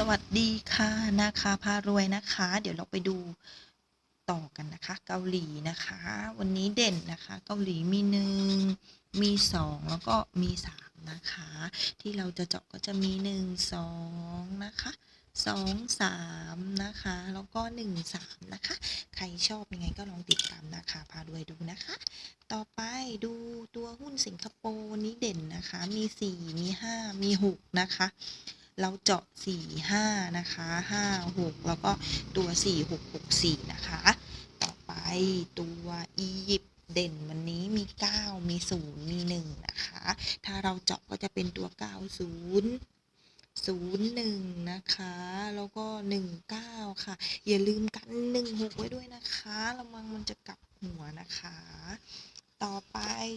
สวัสดีค่ะนะคะพารวยนะคะ เดี๋ยวเราไปดูต่อกันนะคะ เกาหลีนะคะ วันนี้เด่นนะคะ เกาหลีมีหนึ่งมีสองแล้วก็มีสามนะคะ ที่เราจะเจาะก็จะมีหนึ่งสองนะคะสองสามนะคะ แล้วก็หนึ่งสามนะคะ ใครชอบยังไงก็ลองติดตามนะคะ พารวยดูนะคะ ต่อไปดูตัวหุ้นสิงคโปร์วันนี้เด่นนะคะ มีสี่มีห้ามีหกนะคะ เราเจาะ 4 5 นะคะ 5 6 แล้วก็ตัว 4 6 6 4 นะคะ ต่อไปตัวอียิปต์เด่นวันนี้มี 9 มี 0 มี 1 นะคะ ถ้าเราเจาะก็จะเป็นตัว 90 01 นะคะ แล้วก็ 19 ค่ะ อย่าลืมกัน 16 ไว้ด้วยนะคะ ระวังมันจะกลับหัวนะคะ ต่อ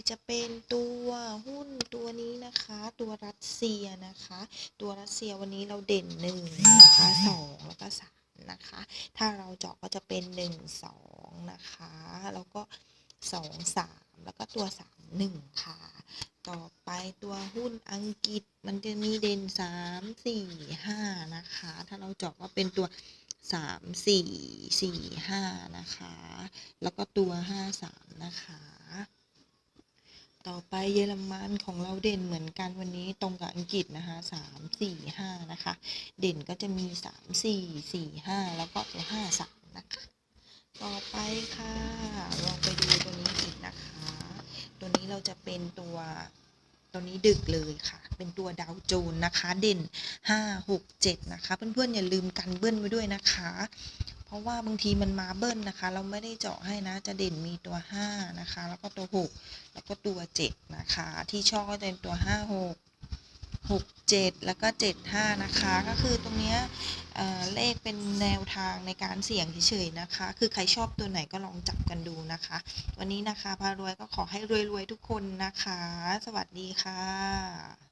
จะเป็นตัวหุ้นตัวนี้นะคะ ตัวรัสเซียนะคะ ตัวรัสเซียวันนี้เราเด่นหนึ่งนะคะสองแล้วก็สามนะคะ ถ้าเราเจาะก็จะเป็นหนึ่งสองนะคะ แล้วก็สองสามแล้วก็ตัวสามหนึ่งค่ะ ต่อไปตัวหุ้นอังกฤษมันจะมีเด่นสามสี่ห้านะคะ ถ้าเราเจาะก็เป็นตัวสามสี่สี่ห้านะคะ แล้วก็ตัวห้าสามนะคะ ต่อไปเยอรมันของเราเด่นเหมือนกันวันนี้ตรงกับอังกฤษนะคะสามสี่ห้านะคะ เด่นก็จะมีสามสี่สี่ห้าแล้วก็ตัวห้าสามนะคะ ต่อไปค่ะลองไปดูตัวนี้อีกนะคะ ตัวนี้เราจะเป็นตัวตัวนี้ดึกเลยค่ะ เป็นตัวดาวโจนส์นะคะ เด่นห้าหกเจ็ดนะคะ เพื่อนๆอย่าลืมกันเบิ้ลไว้ด้วยนะคะ เพราะว่าบางทีมันมาเบิ้ลนะคะ เราไม่ได้เจาะให้นะ จะเด่นมีตัวห้านะคะ แล้วก็ตัวหกแล้วก็ตัวเจ็ดนะคะ ที่ชอบก็จะเป็นตัวห้าหกหกเจ็ดแล้วก็เจ็ดห้านะคะ ก็คือตรงเนี้ยเเลขเป็นแนวทางในการเสี่ยงเฉยๆนะคะ คือใครชอบตัวไหนก็ลองจับกันดูนะคะ วันนี้นะคะพารวยก็ขอให้รวยๆทุกคนนะคะ สวัสดีค่ะ